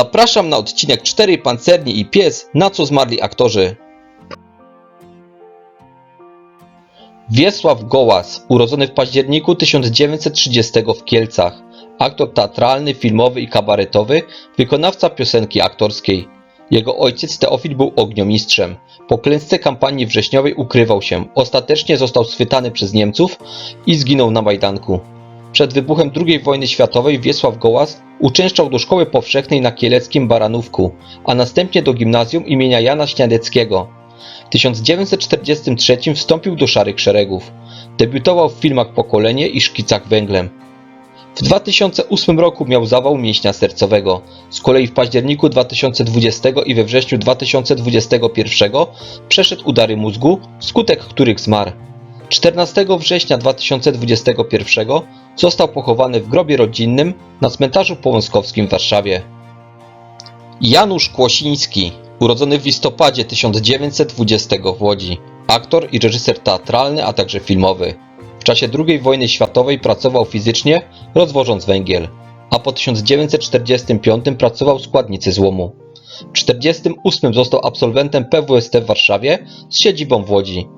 Zapraszam na odcinek 4 Pancerni i Pies, na co zmarli aktorzy. Wiesław Gołas, urodzony w październiku 1930 w Kielcach. Aktor teatralny, filmowy i kabaretowy, wykonawca piosenki aktorskiej. Jego ojciec Teofil był ogniomistrzem. Po klęsce kampanii wrześniowej ukrywał się. Ostatecznie został schwytany przez Niemców i zginął na Majdanku. Przed wybuchem II wojny światowej Wiesław Gołas uczęszczał do szkoły powszechnej na kieleckim Baranówku, a następnie do gimnazjum imienia Jana Śniadeckiego. W 1943 wstąpił do Szarych Szeregów. Debiutował w filmach Pokolenie i Szkicach węglem. W 2008 roku miał zawał mięśnia sercowego. Z kolei w październiku 2020 i we wrześniu 2021 przeszedł udary mózgu, wskutek których zmarł. 14 września 2021 został pochowany w grobie rodzinnym na cmentarzu połąskowskim w Warszawie. Janusz Kłosiński, urodzony w listopadzie 1920 w Łodzi, aktor i reżyser teatralny, a także filmowy. W czasie II wojny światowej pracował fizycznie, rozwożąc węgiel, a po 1945 pracował w składnicy złomu. W 1948 został absolwentem PWST w Warszawie z siedzibą w Łodzi.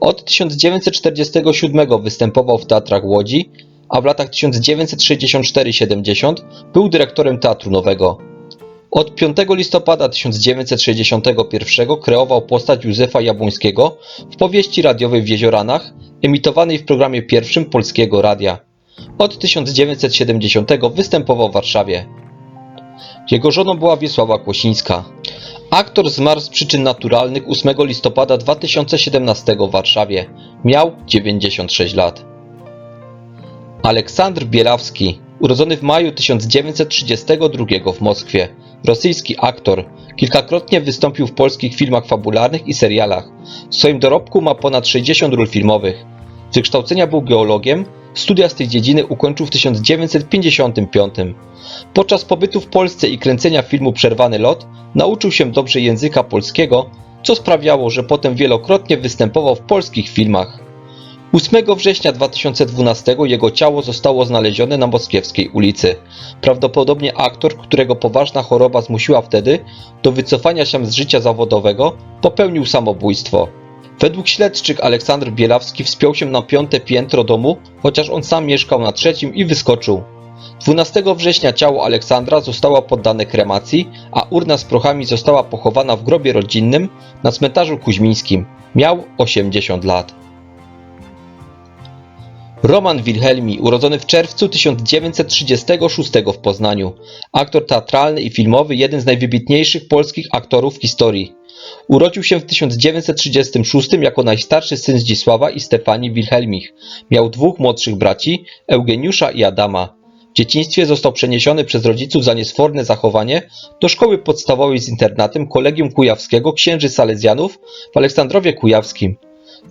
Od 1947 występował w teatrach Łodzi, a w latach 1964-70 był dyrektorem Teatru Nowego. Od 5 listopada 1961 kreował postać Józefa Jabłońskiego w powieści radiowej w Jezioranach, emitowanej w programie pierwszym Polskiego Radia. Od 1970 występował w Warszawie. Jego żoną była Wiesława Kłosińska. Aktor zmarł z przyczyn naturalnych 8 listopada 2017 w Warszawie. Miał 96 lat. Aleksandr Bielawski, urodzony w maju 1932 w Moskwie, rosyjski aktor, kilkakrotnie wystąpił w polskich filmach fabularnych i serialach. W swoim dorobku ma ponad 60 ról filmowych. Z wykształcenia był geologiem, studia z tej dziedziny ukończył w 1955. Podczas pobytu w Polsce i kręcenia filmu Przerwany lot nauczył się dobrze języka polskiego, co sprawiało, że potem wielokrotnie występował w polskich filmach. 8 września 2012 jego ciało zostało znalezione na Moskiewskiej ulicy. Prawdopodobnie aktor, którego poważna choroba zmusiła wtedy do wycofania się z życia zawodowego, popełnił samobójstwo. Według śledczych Aleksander Bielawski wspiął się na piąte piętro domu, chociaż on sam mieszkał na trzecim i wyskoczył. 12 września ciało Aleksandra zostało poddane kremacji, a urna z prochami została pochowana w grobie rodzinnym na cmentarzu kuźmińskim. Miał 80 lat. Roman Wilhelmi, urodzony w czerwcu 1936 w Poznaniu. Aktor teatralny i filmowy, jeden z najwybitniejszych polskich aktorów w historii. Urodził się w 1936 jako najstarszy syn Zdzisława i Stefanii Wilhelmich. Miał dwóch młodszych braci, Eugeniusza i Adama. W dzieciństwie został przeniesiony przez rodziców za niesforne zachowanie do szkoły podstawowej z internatem Kolegium Kujawskiego Księży Salezjanów w Aleksandrowie Kujawskim.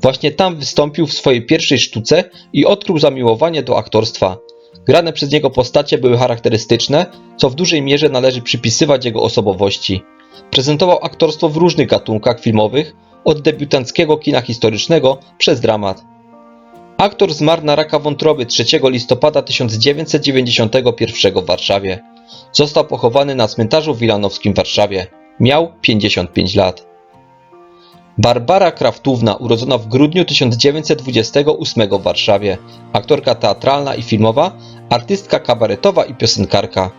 Właśnie tam wystąpił w swojej pierwszej sztuce i odkrył zamiłowanie do aktorstwa. Grane przez niego postacie były charakterystyczne, co w dużej mierze należy przypisywać jego osobowości. Prezentował aktorstwo w różnych gatunkach filmowych, od debiutanckiego kina historycznego przez dramat. Aktor zmarł na raka wątroby 3 listopada 1991 w Warszawie. Został pochowany na cmentarzu wilanowskim w Warszawie. Miał 55 lat. Barbara Kraftówna, urodzona w grudniu 1928 w Warszawie, aktorka teatralna i filmowa, artystka kabaretowa i piosenkarka.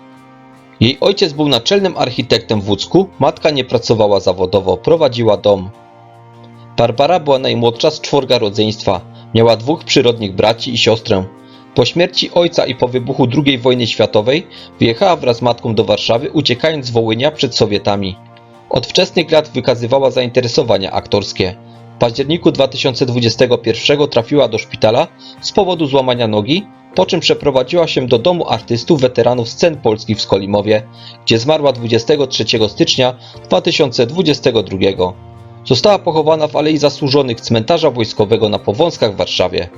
Jej ojciec był naczelnym architektem w Łódzku, matka nie pracowała zawodowo, prowadziła dom. Barbara była najmłodsza z czworga rodzeństwa, miała dwóch przyrodnich braci i siostrę. Po śmierci ojca i po wybuchu II wojny światowej wyjechała wraz z matką do Warszawy, uciekając z Wołynia przed Sowietami. Od wczesnych lat wykazywała zainteresowania aktorskie. W październiku 2021 trafiła do szpitala z powodu złamania nogi, po czym przeprowadziła się do domu artystów weteranów scen polskich w Skolimowie, gdzie zmarła 23 stycznia 2022. Została pochowana w Alei Zasłużonych Cmentarza Wojskowego na Powązkach w Warszawie.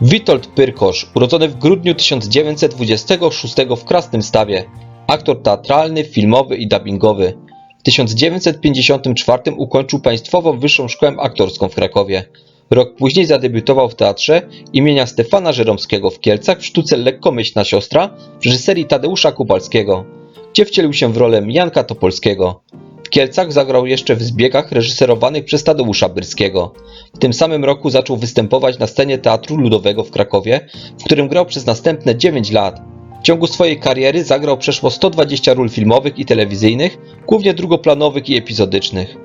Witold Pyrkosz, urodzony w grudniu 1926 w Krasnym Stawie, aktor teatralny, filmowy i dubbingowy. W 1954 ukończył Państwową Wyższą Szkołę Aktorską w Krakowie. Rok później zadebiutował w teatrze imienia Stefana Żeromskiego w Kielcach w sztuce Lekkomyślna siostra w reżyserii Tadeusza Kubalskiego. gdzie wcielił się w rolę Janka Topolskiego. W Kielcach zagrał jeszcze w zbiegach reżyserowanych przez Tadeusza Byrskiego. W tym samym roku zaczął występować na scenie Teatru Ludowego w Krakowie, w którym grał przez następne 9 lat. Ciągu swojej kariery zagrał przeszło 120 ról filmowych i telewizyjnych, głównie drugoplanowych i epizodycznych.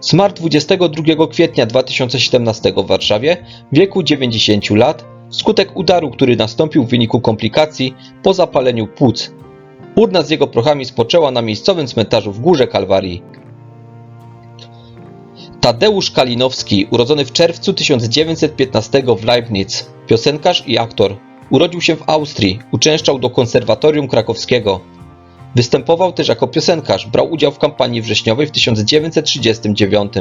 Zmarł 22 kwietnia 2017 w Warszawie w wieku 90 lat wskutek udaru, który nastąpił w wyniku komplikacji po zapaleniu płuc. Urna z jego prochami spoczęła na miejscowym cmentarzu w Górze Kalwarii. Tadeusz Kalinowski, urodzony w czerwcu 1915 w Leibniz, piosenkarz i aktor. Urodził się w Austrii, uczęszczał do konserwatorium krakowskiego. Występował też jako piosenkarz, brał udział w kampanii wrześniowej w 1939.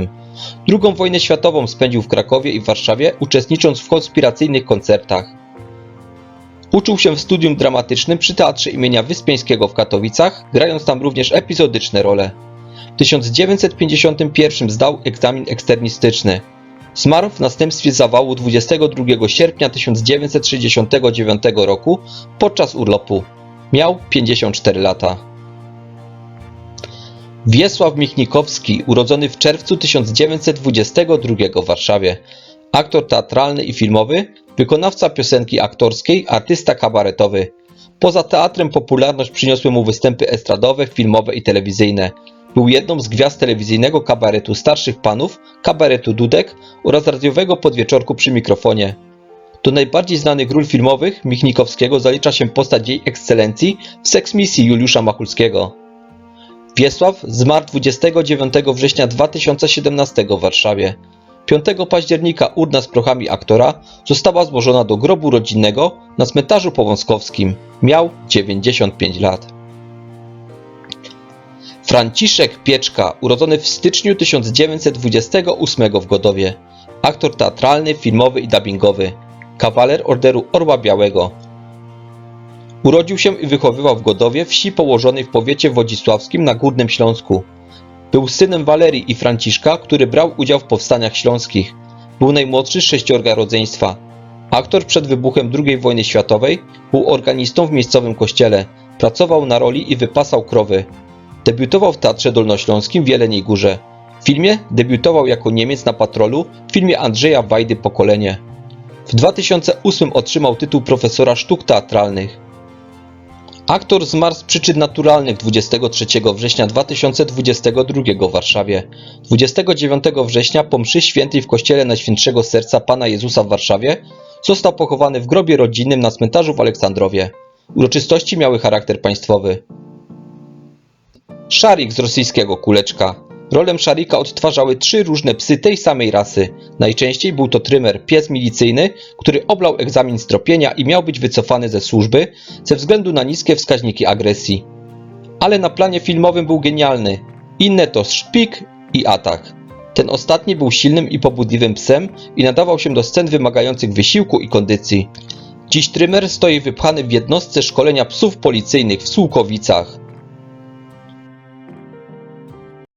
Drugą wojnę światową spędził w Krakowie i w Warszawie, uczestnicząc w konspiracyjnych koncertach. Uczył się w studium dramatycznym przy Teatrze imienia Wyspiańskiego w Katowicach, grając tam również epizodyczne role. W 1951 zdał egzamin eksternistyczny. Zmarł w następstwie zawału 22 sierpnia 1969 roku podczas urlopu. Miał 54 lata. Wiesław Michnikowski, urodzony w czerwcu 1922 w Warszawie. Aktor teatralny i filmowy, wykonawca piosenki aktorskiej, artysta kabaretowy. Poza teatrem popularność przyniosły mu występy estradowe, filmowe i telewizyjne. Był jedną z gwiazd telewizyjnego kabaretu Starszych Panów, kabaretu Dudek oraz radiowego podwieczorku przy mikrofonie. Do najbardziej znanych ról filmowych Michnikowskiego zalicza się postać jej ekscelencji w seksmisji Juliusza Machulskiego. Wiesław zmarł 29 września 2017 w Warszawie. 5 października urna z prochami aktora została złożona do grobu rodzinnego na cmentarzu powązkowskim. Miał 95 lat. Franciszek Pieczka, urodzony w styczniu 1928 w Godowie. Aktor teatralny, filmowy i dubbingowy. Kawaler Orderu Orła Białego. Urodził się i wychowywał w Godowie, wsi położonej w powiecie wodzisławskim na Górnym Śląsku. Był synem Walerii i Franciszka, który brał udział w powstaniach śląskich. Był najmłodszy z sześciorga rodzeństwa. Aktor przed wybuchem II wojny światowej był organistą w miejscowym kościele. Pracował na roli i wypasał krowy. Debiutował w Teatrze Dolnośląskim w Jeleniej Górze. W filmie debiutował jako Niemiec na patrolu w filmie Andrzeja Wajdy Pokolenie. W 2008 otrzymał tytuł profesora sztuk teatralnych. Aktor zmarł z przyczyn naturalnych 23 września 2022 w Warszawie. 29 września po mszy świętej w kościele Najświętszego Serca Pana Jezusa w Warszawie został pochowany w grobie rodzinnym na cmentarzu w Aleksandrowie. Uroczystości miały charakter państwowy. Szarik z rosyjskiego kuleczka. Rolę Szarika odtwarzały trzy różne psy tej samej rasy. Najczęściej był to trymer, pies milicyjny, który oblał egzamin z tropienia i miał być wycofany ze służby ze względu na niskie wskaźniki agresji. Ale na planie filmowym był genialny. Inne to szpik i atak. Ten ostatni był silnym i pobudliwym psem i nadawał się do scen wymagających wysiłku i kondycji. Dziś trymer stoi wypchany w jednostce szkolenia psów policyjnych w Sułkowicach.